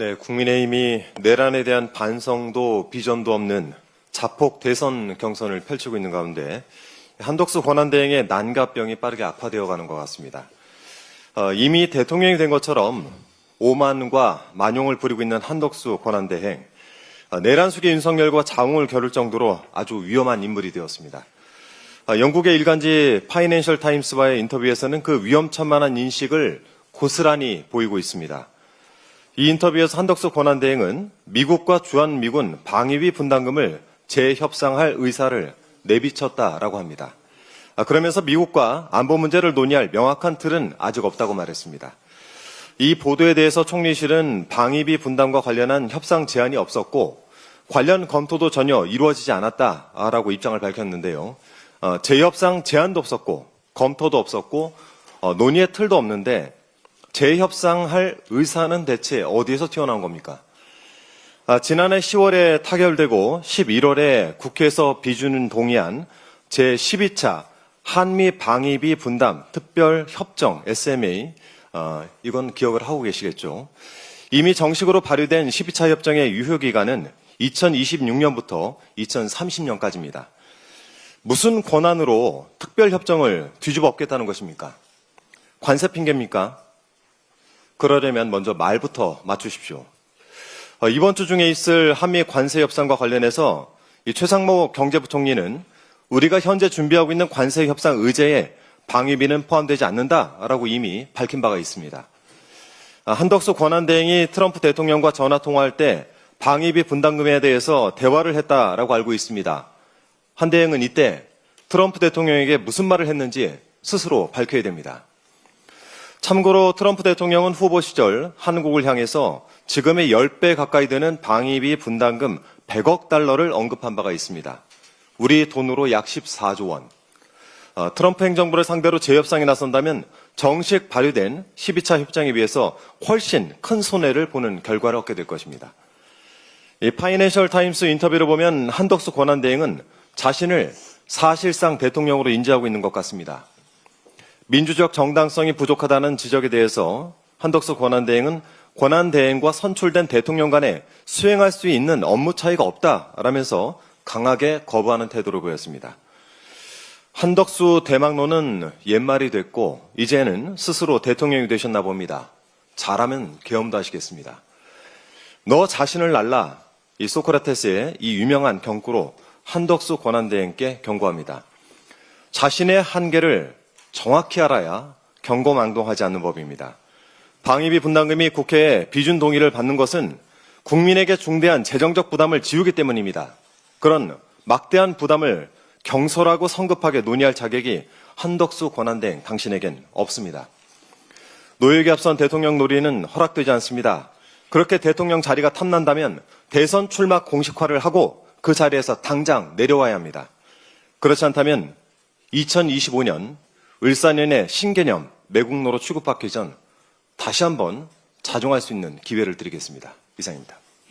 네, 국민의힘이 내란에 대한 반성도 비전도 없는 자폭 대선 경선을 펼치고 있는 가운데 한덕수 권한대행의 난가병이 빠르게 악화되어 가는 것 같습니다. 어, 이미 대통령이 된 것처럼 오만과 만용을 부리고 있는 한덕수 권한대행, 어, 내란 수계 윤석열과 자웅을 겨룰 정도로 아주 위험한 인물이 되었습니다. 어, 영국의 일간지 파이낸셜 타임스와의 인터뷰에서는 그 위험천만한 인식을 고스란히 보이고 있습니다. 이 인터뷰에서 한덕수 권한대행은 미국과 주한미군 방위비 분담금을 재협상할 의사를 내비쳤다라고 합니다. 아, 그러면서 미국과 안보 문제를 논의할 명확한 틀은 아직 없다고 말했습니다. 이 보도에 대해서 총리실은 방위비 분담과 관련한 협상 제안이 없었고 관련 검토도 전혀 이루어지지 않았다라고 입장을 밝혔는데요. 어, 재협상 제안도 없었고 검토도 없었고 어, 논의의 틀도 없는데 재협상할 의사는 대체 어디에서 튀어나온 겁니까? 아, 지난해 10월에 타결되고 11월에 국회에서 비준 동의한 제12차 한미 방위비 분담 특별 협정 SMA 어, 이건 기억을 하고 계시겠죠. 이미 정식으로 발의된 12차 협정의 유효 기간은 2026년부터 2030년까지입니다. 무슨 권한으로 특별 협정을 뒤집어 엎겠다는 것입니까? 관세 핑계입니까? 그러려면 먼저 말부터 맞추십시오. 어, 이번 주 중에 있을 한미 관세 협상과 관련해서 이 최상목 경제부총리는 우리가 현재 준비하고 있는 관세 협상 의제에 방위비는 포함되지 않는다라고 이미 밝힌 바가 있습니다. 아, 한덕수 권한대행이 트럼프 대통령과 전화 통화할 때 방위비 분담금에 대해서 대화를 했다라고 알고 있습니다. 한 대행은 이때 트럼프 대통령에게 무슨 말을 했는지 스스로 밝혀야 됩니다. 참고로 트럼프 대통령은 후보 시절 한국을 향해서 지금의 10배 가까이 되는 방위비 분담금 100억 달러를 언급한 바가 있습니다. 우리 돈으로 약 14조 원. 어, 트럼프 행정부를 상대로 재협상에 나선다면 정식 발효된 12차 협정에 비해서 훨씬 큰 손해를 보는 결과를 얻게 될 것입니다. 이 파이낸셜 타임스 인터뷰를 보면 한덕수 권한대행은 자신을 사실상 대통령으로 인지하고 있는 것 같습니다. 민주적 정당성이 부족하다는 지적에 대해서 한덕수 권한대행은 권한대행과 선출된 대통령 간에 수행할 수 있는 업무 차이가 없다라면서 강하게 거부하는 태도를 보였습니다. 한덕수 대망론은 옛말이 됐고 이제는 스스로 대통령이 되셨나 봅니다. 잘하면 계엄도 하시겠습니다. 너 자신을 날라 이 소크라테스의 이 유명한 경구로 한덕수 권한대행께 경고합니다. 자신의 한계를 정확히 알아야 경고망동하지 않는 법입니다. 방위비 분담금이 국회에 비준 동의를 받는 것은 국민에게 중대한 재정적 부담을 지우기 때문입니다. 그런 막대한 부담을 경솔하고 성급하게 논의할 자격이 한덕수 권한대행 당신에겐 없습니다. 노예에 앞선 대통령 놀이는 허락되지 않습니다. 그렇게 대통령 자리가 탐난다면 대선 출마 공식화를 하고 그 자리에서 당장 내려와야 합니다. 그렇지 않다면 2025년 을사년의 신개념 매국노로 취급받기 전 다시 한번 자중할 수 있는 기회를 드리겠습니다. 이상입니다.